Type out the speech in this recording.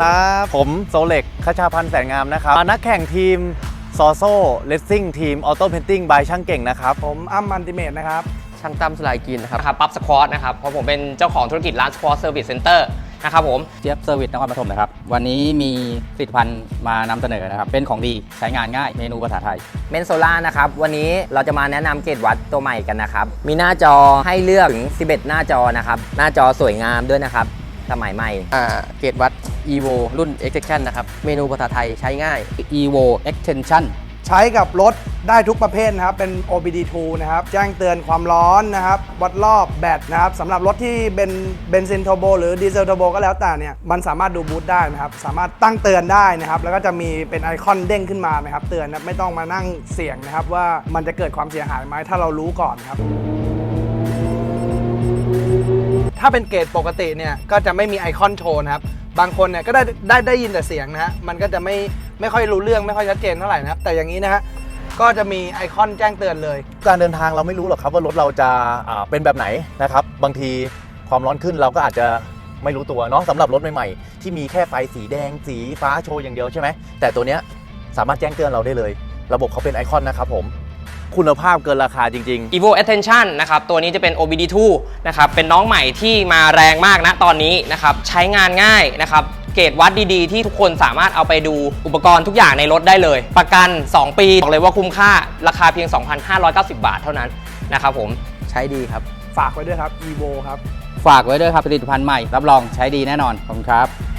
ครับ ผมโซเล็กขชาพันธ์แสนงามนะครับ นักแข่งทีมซอโซ่เลสซิ่งทีมออโต้เพนติ้งบายช่างเก่งนะครับ ผมอ้ำมันติเมตนะครับช่างตั้มสลายกินนะครับครับปั๊บสควอตนะครับเพราะผมเป็นเจ้าของธุรกิจร้านสควอตเซอร์วิสเซ็นเตอร์นะครับผมเจี๊ยบเซอร์วิสนครปฐมนะครับ วันนี้มีผลิตภัณฑ์มานำเสนอนะครับ เป็นของดีใช้งานง่ายเมนูภาษาไทยเมนโซล่านะครับ วันนี้เราจะมาแนะนำเกรดวัดตัวใหม่กันนะครับ มีหน้าจอให้เลือกถึง 11 หน้าจอนะครับ หน้าจอสวยงามด้วยนะครับ สมัยใหม่ อ่าเกรดวัด evo รุ่น extension นะครับ เมนูภาษาไทยใช้ง่าย evo extension ใช้กับรถได้ทุกประเภทนะครับ เป็น OBD2 นะครับ แจ้งเตือนความร้อนนะครับ วัดรอบแบตนะครับสำหรับรถที่เป็นเบนซินโทโบหรือดีเซลโทโบก็แล้วแต่เนี่ย มันสามารถดูบูตได้นะครับ สามารถตั้งเตือนได้นะครับ แล้วก็จะมีเป็นไอคอนเด้งขึ้นมานะครับ เตือนนะไม่ต้องมานั่งเสี่ยงนะครับ ว่ามันจะเกิดความเสียหายไหมถ้าเรารู้ก่อนครับ ถ้าเป็นเกรดปกติเนี่ยก็จะไม่มีไอคอนโชว์นะครับ บางคนเนี่ยก็ได้ได้ได้ยินแต่เสียงนะฮะ มันก็จะไม่ไม่ค่อยรู้เรื่องไม่ค่อยชัดเจนเท่าไหร่นะครับ แต่อย่างนี้นะฮะก็จะมีไอคอนแจ้งเตือนเลย การเดินทางเราไม่รู้หรอกครับว่ารถเราจะอ่าเป็นแบบไหนนะครับ บางทีความร้อนขึ้นเราก็อาจจะไม่รู้ตัวเนาะสำหรับรถใหม่ๆ ที่มีแค่ไฟสีแดงสีฟ้าโชว์อย่างเดียวใช่ไหมแต่ตัวเนี้ยสามารถแจ้งเตือนเราได้เลย ระบบเขาเป็นไอคอนนะครับผม คุณภาพเกินราคาจริงๆ evo attention นะครับตัวนี้จะเป็น obd2 นะครับเป็นน้องใหม่ที่มาแรงมากนะตอนนี้นะครับใช้งานง่ายนะครับเกรดวัดดีๆ ที่ทุกคนสามารถเอาไปดูอุปกรณ์ทุกอย่างในรถได้เลย ประกัน 2 ปี บอกเลยว่าคุ้มค่าราคาเพียง 2,590 บาทเท่านั้นนะครับผมใช้ดีครับ ฝากไว้ด้วยครับ evo ครับ ฝากไว้ด้วยครับผลิตภัณฑ์ใหม่ รับรองใช้ดีแน่นอน ขอบคุณครับ